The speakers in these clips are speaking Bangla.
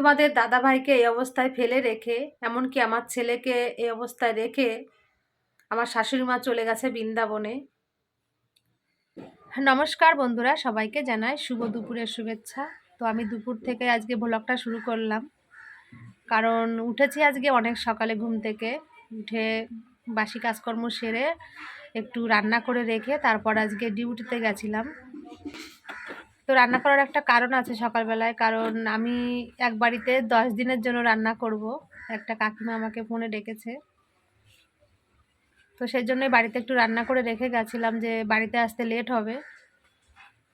তোমাদের দাদাভাইকে এই অবস্থায় ফেলে রেখে, এমনকি আমার ছেলেকে এই অবস্থায় রেখে আমার শাশুড়ি মা চলে গেছে বৃন্দাবনে। নমস্কার বন্ধুরা, সবাইকে জানাই শুভ দুপুরের শুভেচ্ছা। তো আমি দুপুর থেকে আজকে ব্লগটা শুরু করলাম। কারণ উঠেছি আজকে অনেক সকালে ঘুম থেকে। উঠে বাসি কাজকর্ম সেরে একটু রান্না করে রেখে তারপর আজকে ডিউটিতে গেছিলাম। তো রান্না করার একটা কারণ আছে সকালবেলায়। কারণ আমি এক বাড়িতে দশ দিনের জন্য রান্না করব। একটা কাকিমা আমাকে ফোনে ডেকেছে। তো সেই জন্যই বাড়িতে একটু রান্না করে রেখে গেছিলাম যে বাড়িতে আসতে লেট হবে।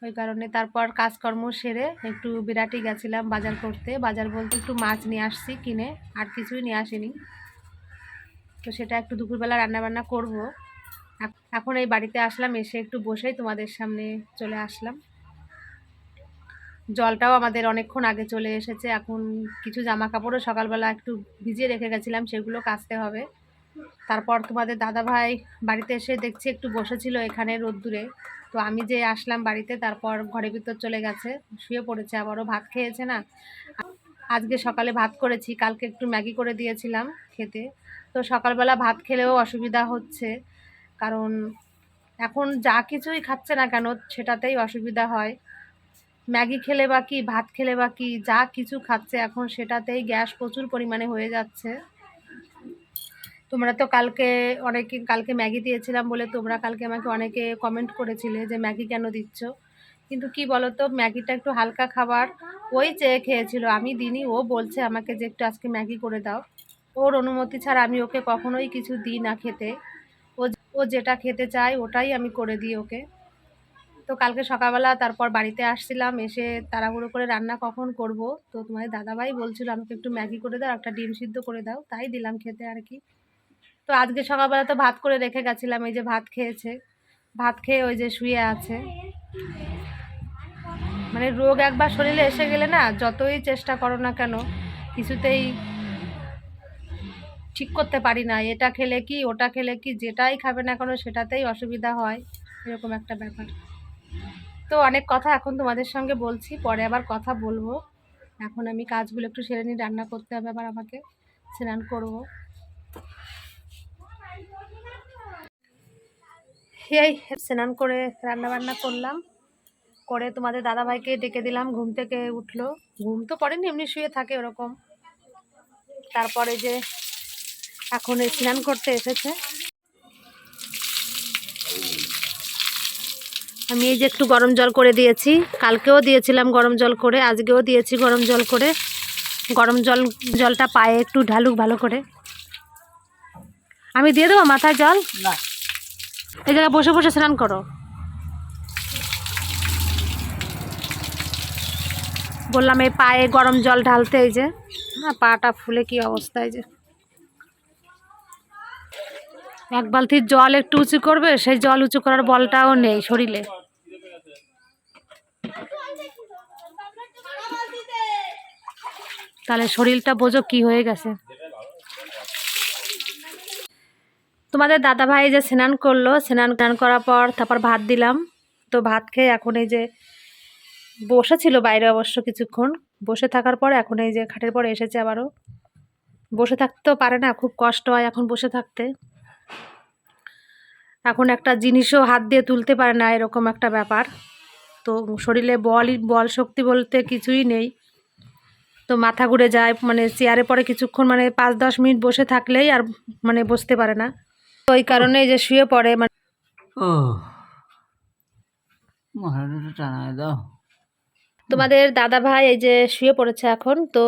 ওই কারণে তারপর কাজকর্ম সেরে একটু বিরাটি গেছিলাম বাজার করতে। বাজার বলতে একটু মাছ নিয়ে আসছি কিনে, আর কিছুই নিয়ে আসিনি। তো সেটা একটু দুপুরবেলা রান্নাবান্না করব। এখন এই বাড়িতে আসলাম, এসে একটু বসেই তোমাদের সামনে চলে আসলাম। জলটাও আমাদের অনেকক্ষণ আগে চলে এসেছে। এখন কিছু জামা কাপড়ও সকালবেলা একটু ভিজিয়ে রেখে গেছিলাম, সেগুলো কাচতে হবে। তারপর তোমাদের দাদা ভাই বাড়িতে এসে দেখছি একটু বসেছিল এখানে রোদ্দুরে। তো আমি যে আসলাম বাড়িতে, তারপর ঘরের ভিতর চলে গেছে, শুয়ে পড়েছে, আবারও ভাত খেয়েছে না? আজকে সকালে ভাত করেছি, কালকে একটু ম্যাগি করে দিয়েছিলাম খেতে। তো সকালবেলা ভাত খেলেও অসুবিধা হচ্ছে, কারণ এখন যা কিছুই খাচ্ছে না কেন, সেটাতেই অসুবিধা হয়। ম্যাগি খেলে বা কি, ভাত খেলে বা কি, যা কিছু খাচ্ছে এখন সেটাতেই গ্যাস প্রচুর পরিমাণে হয়ে যাচ্ছে। তোমরা তো কালকে অনেকে, কালকে ম্যাগি দিয়েছিলাম বলে তোমরা কালকে আমাকে অনেকে কমেন্ট করেছিলে যে ম্যাগি কেন দিচ্ছ। কিন্তু কি বলো তো ম্যাগিটা একটু হালকা খাবার ওই চেয়ে খেয়েছিল। আমি দিনই ও বলছে আমাকে যে একটু আজকে ম্যাগি করে দাও। ওর অনুমতি ছাড়া আমি ওকে কখনোই কিছু দিই না খেতে। ও ও যেটা খেতে চায় ওটাই আমি করে দিই ওকে। তো কালকে সকালবেলা তারপর বাড়িতে আসছিলাম, এসে তাড়াহুড়ো করে রান্না কখন করব? তো তোমার দাদাভাই বলছিল, আমাকে একটু ম্যাগি করে দাও, একটা ডিম সিদ্ধ করে দাও। তাই দিলাম খেতে আর কি। তো আজকে সকালবেলা তো ভাত করে রেখে গেছিলাম, এই যে ভাত খেয়েছে। ভাত খেয়ে ওই যে শুয়ে আছে। মানে রোগ একবার শরীরে এসে গেলে না, যতই চেষ্টা করো না কেন, কিছুতেই ঠিক করতে পারি না। এটা খেলে কি, ওটা খেলে কি, যেটাই খাবে না কেন, সেটাতেই অসুবিধা হয়, এরকম একটা ব্যাপার। তো অনেক কথা এখন তোমাদের সঙ্গে বলছি, পরে আবার কথা বলব। এখন আমি কাজগুলো একটু সেরে নিই, রান্না করতে হবে আবার আমাকে, স্নান করব। এই, স্নান করে রান্না বান্না করলাম, করে তোমাদের দাদাভাইকে ডেকে দিলাম, ঘুম থেকে উঠল। ঘুম তো পড়েনি, এমনি শুয়ে থাকে ওরকম। তারপরে যে এখন স্নান করতে এসেছে। আমি এই যে একটু গরম জল করে দিয়েছি। কালকেও দিয়েছিলাম গরম জল করে আজকেও দিয়েছি গরম জল করে। গরম জল জলটা পায়ে একটু ঢালুক ভালো করে। আমি দিয়ে দেবো মাথায় জল? এই জায়গায় বসে বসে স্নান করো। বললাম এই পায়ে গরম জল ঢালতে এই যে। না পাটা ফুলে কি অবস্থা এই যে। এক বালতির জল একটু উঁচু করবে, সেই জল উঁচু করার বলটাও নেই শরীরে। তাহলে শরীরটা বোঝো কি হয়ে গেছে। তোমাদের দাদা ভাই যে স্নান করল, স্নান টান করার পর তারপর ভাত দিলাম। তো ভাত খেয়ে এখন এই যে বসেছিল বাইরে অবশ্য কিছুক্ষণ, বসে থাকার পর এখন এই যে খাটের পরে এসেছে আবারও। বসে থাকতেও পারে না, খুব কষ্ট হয় এখন বসে থাকতে। এখন একটা জিনিসও হাত দিয়ে তুলতে পারে না এরকম একটা ব্যাপার। তো শরীরে বলই বল শক্তি বলতে কিছুই নেই। তো মাথা ঘুরে যায় মানে চেয়ারে পরে কিছুক্ষণ মানে পাঁচ দশ মিনিট বসে থাকলেই আর মানে বসতে পারে না। তো ওই কারণে যে শুয়ে পড়ে মানে ও দাও। তোমাদের দাদা ভাই এই যে শুয়ে পড়েছে এখন তো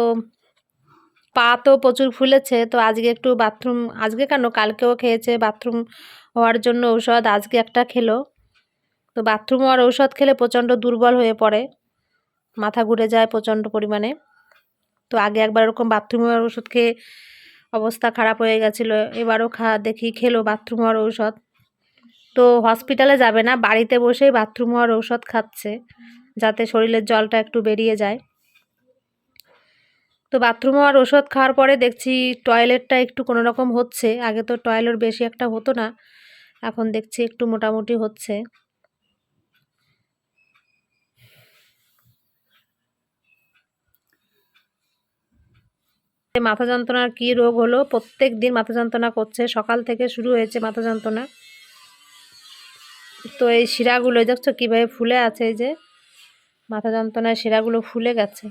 পা তো প্রচুর ফুলেছে, তো আজকে একটু বাথরুম, আজকে কেন? কালকেও খেয়েছে বাথরুম হওয়ার জন্য ঔষধ, আজকে একটা খেলো। তো বাথরুম হওয়ার ঔষধ খেলে প্রচণ্ড দুর্বল হয়ে পড়ে, মাথা ঘুরে যায় প্রচণ্ড পরিমাণে। তো আগে একবার ওরকম বাথরুম হওয়ার ওষুধ খেয়ে অবস্থা খারাপ হয়ে গেছিল, এবারও খা, দেখি খেলো বাথরুম হওয়ার ঔষধ। তো হসপিটালে যাবে না, বাড়িতে বসেই বাথরুম হওয়ার ঔষধ খাচ্ছে, যাতে শরীরের জলটা একটু বেরিয়ে যায়। তো বাথরুম আর ওষুধ খাওয়ার পরে দেখছি টয়লেটটা একটু কোনো রকম হচ্ছে। আগে তো টয়লেট বেশি একটা হতো না, এখন দেখছি একটু মোটামুটি হচ্ছে। মাথা যন্ত্রণার কী রোগ হলো, প্রত্যেক দিন মাথা যন্ত্রণা করছে, সকাল থেকে শুরু হয়েছে মাথা যন্ত্রণা। তো এই শিরাগুলো, দেখছ কীভাবে ফুলে আছে যে? মাথা যন্ত্রণার শিরাগুলো ফুলে গেছে।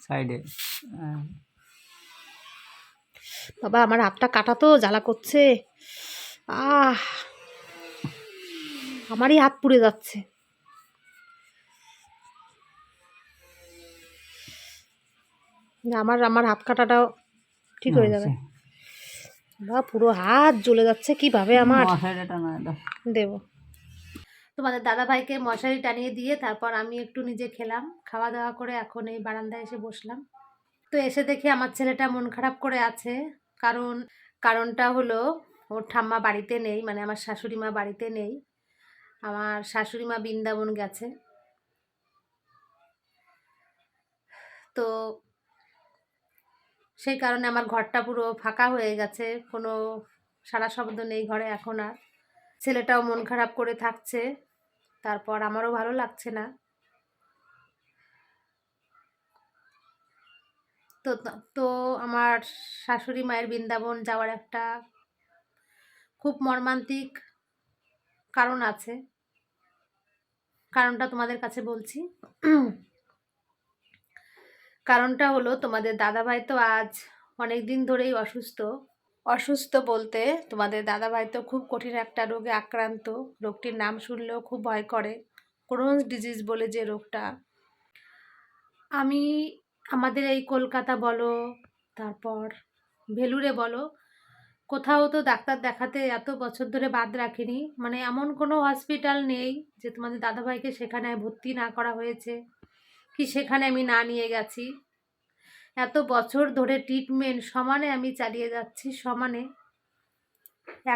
সাইডে। বাবা আমার হাতটা কাটা তো জ্বালা করছে। আহ আমারই হাত পুড়ে যাচ্ছে। আমার আমার হাত কাটাটাও ঠিক হয়ে যাবে। বা পুরো হাত জ্বলে যাচ্ছে কীভাবে আমার? দেব। তোমাদের দাদা ভাইকে মশারি টানিয়ে দিয়ে তারপর আমি একটু নিজে খেলাম। খাওয়া দাওয়া করে এখন এই বারান্দায় এসে বসলাম। তো এসে দেখি আমার ছেলেটা মন খারাপ করে আছে। কারণ, কারণটা হলো ওর ঠাম্মা বাড়িতে নেই মানে আমার শাশুড়ি মা বাড়িতে নেই। আমার শাশুড়ি মা বৃন্দাবন গেছে। তো সেই কারণে আমার ঘরটা পুরো ফাঁকা হয়ে গেছে। কোনো সারা শব্দ নেই ঘরে এখন আর। ছেলেটাও মন খারাপ করে থাকছে। তারপর আমারও ভালো লাগছে না। তো তো আমার শাশুড়ি মায়ের বৃন্দাবন যাওয়ার একটা খুব মর্মান্তিক কারণ আছে। কারণটা তোমাদের কাছে বলছি। কারণটা হলো তোমাদের দাদাভাই তো আজ অনেক দিন ধরেই অসুস্থ। অসুস্থ বলতে তোমাদের দাদাভাই তো খুব কঠিন একটা রোগে আক্রান্ত। রোগটির নাম শুনলেও খুব ভয় করে। ক্রোনস ডিজিজ বলে যে রোগটা। আমি আমাদের এই কলকাতা বলো, তারপর ভেলুরে বলো, কোথাও তো ডাক্তার দেখাতে এত বছর ধরে বাদ রাখিনি। মানে এমন কোনো হসপিটাল নেই যে তোমাদের দাদাভাইকে সেখানে ভর্তি না করা হয়েছে। কি সেখানে আমি না নিয়ে গেছি। এত বছর ধরে ট্রিটমেন্ট সমানে আমি চালিয়ে যাচ্ছি, সমানে।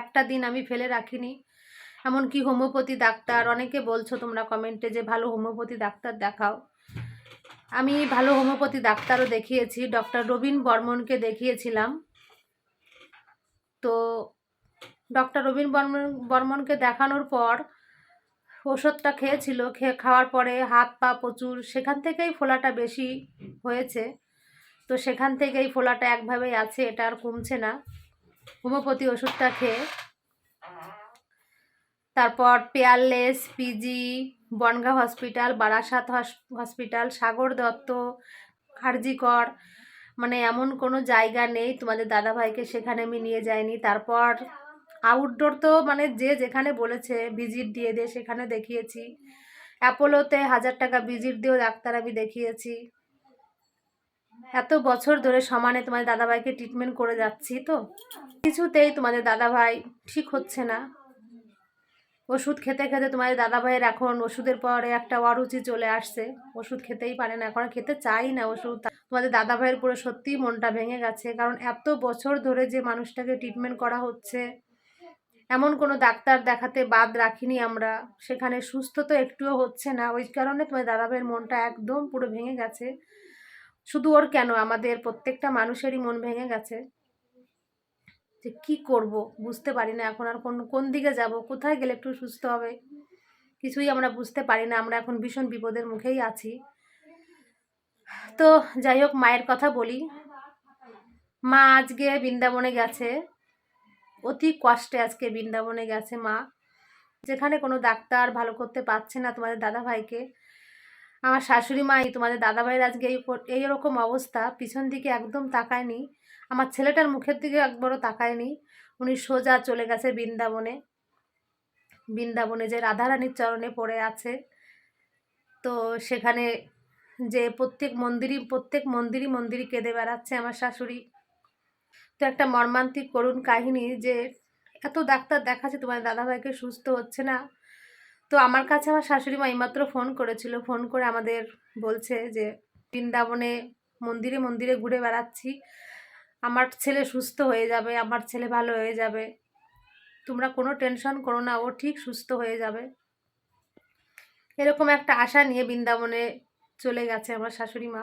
একটা দিন আমি ফেলে রাখিনি। এমনকি হোমিওপ্যাথি ডাক্তার, অনেকে বলছো তোমরা কমেন্টে যে ভালো হোমিওপ্যাথি ডাক্তার দেখাও। আমি ভালো হোমিওপ্যাথি ডাক্তারও দেখিয়েছি ডক্টর রবীন বর্মনকে দেখিয়েছিলাম। তো ডক্টর রবীন বর্মন, বর্মনকে দেখানোর পর ওষুধটা খেয়েছিল, খেয়ে খাওয়ার পরে হাত পা প্রচুর, সেখান থেকেই ফোলাটা বেশি হয়েছে। তো সেখান থেকেই ফোলাটা একভাবেই আছে, এটা আর কমছে না। হোমিওপ্যাথি ওষুধটা খেয়ে। তারপর Peerless, PG, Bongaon hospital, Barasat hospital, Sagar Dutta কার্জিকর মানে এমন কোনো জায়গা নেই, তোমাদের দাদাভাইকে সেখানে আমি নিয়ে যাইনি। তারপর আউটডোর তো মানে যে যেখানে বলেছে ভিজিট দিয়ে দিয়ে সেখানে দেখিয়েছি। অ্যাপোলোতে হাজার টাকা ভিজিট দিয়েও ডাক্তার আমি দেখিয়েছি। এত বছর ধরে সমানে তোমাদের দাদাভাইকে ট্রিটমেন্ট করে যাচ্ছি তো। কিছুতেই তোমাদের দাদাভাই ঠিক হচ্ছে না। ওষুধ খেতে খেতে তোমাদের দাদাভাইয়ের এখন ওষুধের পরে একটা অরুচি চলে আসছে। ওষুধ খেতেই পারে না, এখন খেতে চাই না ওষুধ। তোমাদের দাদাভাইয়ের পুরো সত্যিই মনটা ভেঙে গেছে, কারণ এত বছর ধরে যে মানুষটাকে ট্রিটমেন্ট করা হচ্ছে, এমন কোনো ডাক্তার দেখাতে বাদ রাখিনি আমরা। সেখানে সুস্থ তো একটুও হচ্ছে না, ওই কারণে তোমার দাদাভাইয়ের মনটা একদম পুরো ভেঙে গেছে। শুধু ওর কেন? আমাদের প্রত্যেকটা মানুষেরই মন ভেঙে গেছে। যে কি করব? বুঝতে পারি না এখন আর কোন কোন দিকে যাব? কোথায় গেলে একটু সুস্থ হবে? কিছুই আমরা বুঝতে পারি না। আমরা এখন ভীষণ বিপদের মুখেই আছি। তো যাই হোক, মায়ের কথা বলি। মা আজকে বৃন্দাবনে গেছে। অতি কষ্টে আজকে বৃন্দাবনে গেছে মা। যেখানে কোনো ডাক্তার ভালো করতে পারছে না তোমাদের দাদা ভাইকে আমার শাশুড়ি মাই তোমাদের দাদাভাইয়ের আজকে এই এইরকম অবস্থা, পিছন দিকে একদম তাকায়নি। আমার ছেলেটার মুখের দিকে একবারও তাকায়নি। উনি সোজা চলে গেছে বৃন্দাবনে। বৃন্দাবনে যে রাধারানীর চরণে পড়ে আছে। তো সেখানে যে প্রত্যেক মন্দিরই প্রত্যেক মন্দিরই মন্দিরই কেঁদে বেড়াচ্ছে আমার শাশুড়ি। তো একটা মর্মান্তিক করুণ কাহিনী যে এত ডাক্তার দেখাচ্ছে তোমার দাদাভাইকে সুস্থ হচ্ছে না। তো আমার কাছে আমার শাশুড়ি মা এইমাত্র ফোন করেছিল। ফোন করে আমাদের বলছে যে, বৃন্দাবনে মন্দিরে মন্দিরে ঘুরে বেড়াচ্ছি। আমার ছেলে সুস্থ হয়ে যাবে, আমার ছেলে ভালো হয়ে যাবে। তোমরা কোনো টেনশন করো না, ও ঠিক সুস্থ হয়ে যাবে। এরকম একটা আশা নিয়ে বৃন্দাবনে চলে গেছে আমার শাশুড়ি মা।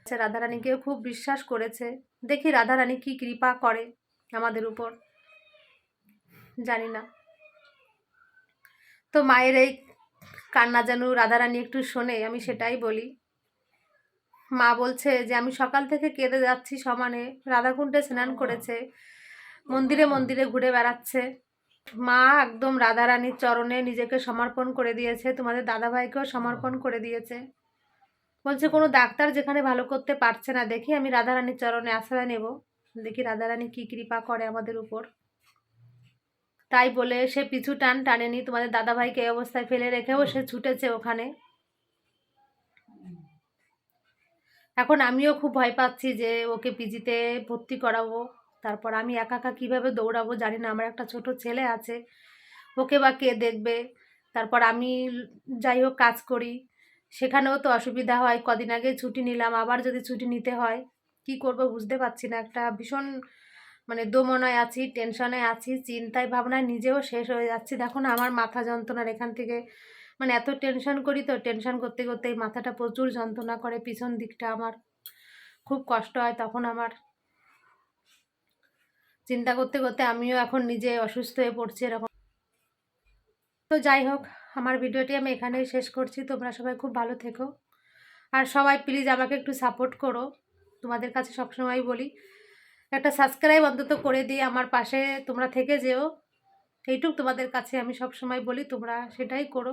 আচ্ছা রাধারানীকেও খুব বিশ্বাস করেছে। দেখি রাধারানী কি কৃপা করে আমাদের উপর। জানি না। তো মায়ের এই কান্না যেন রাধারানী একটু শোনে, আমি সেটাই বলি। মা বলছে যে, আমি সকাল থেকে কেঁদে যাচ্ছি সমানে। রাধাকুণ্ডে স্নান করেছে, মন্দিরে মন্দিরে ঘুরে বেড়াচ্ছে। মা একদম রাধারানীর চরণে নিজেকে সমর্পণ করে দিয়েছে, তোমাদের দাদাভাইকেও সমর্পণ করে দিয়েছে। বলছে, কোনো ডাক্তার যেখানে ভালো করতে পারছে না, দেখি আমি রাধারানীর চরণে আশ্রয় নেব। দেখি রাধারানী কী কৃপা করে আমাদের উপর। তাই বলে সে পিছু টান টানেনি। তোমাদের দাদাভাইকে এই অবস্থায় ফেলে রেখেও সে ছুটেছে ওখানে। এখন আমিও খুব ভয় পাচ্ছি যে ওকে পিজিতে ভর্তি করাবো। তারপর আমি একা একা কীভাবে দৌড়াবো জানি না। আমার একটা ছোট ছেলে আছে। ওকে বা কে দেখবে? তারপর আমি যাই হোক কাজ করি। সেখানেও তো অসুবিধা হয়। কদিন আগে ছুটি নিলাম। আবার যদি ছুটি নিতে হয় কি করব বুঝতে পারছি না। একটা ভীষণ মানে দোমনায় আছি, টেনশনে আছি, চিন্তায়, ভাবনায় নিজেও শেষ হয়ে যাচ্ছি। দেখো না, আমার মাথা যন্ত্রণার এখান থেকে মানে এত টেনশন করি তো, টেনশন করতে করতে এই মাথাটা প্রচুর যন্ত্রণা করে পিছন দিকটা আমার। খুব কষ্ট হয় তখন আমার। চিন্তা করতে করতে আমিও এখন নিজে অসুস্থ হয়ে পড়ছি এরকম। তো যাই হোক, আমার ভিডিওটি আমি এখানেই শেষ করছি। তোমরা সবাই খুব ভালো থেকো। আর সবাই প্লিজ আমাকে একটু সাপোর্ট করো। তোমাদের কাছে সবসময় বলি একটা সাবস্ক্রাইব অন্তত করে দিয়ে আমার পাশে তোমরা থেকে যেও। এইটুক তোমাদের কাছে আমি সব সময় বলি, তোমরা সেটাই করো।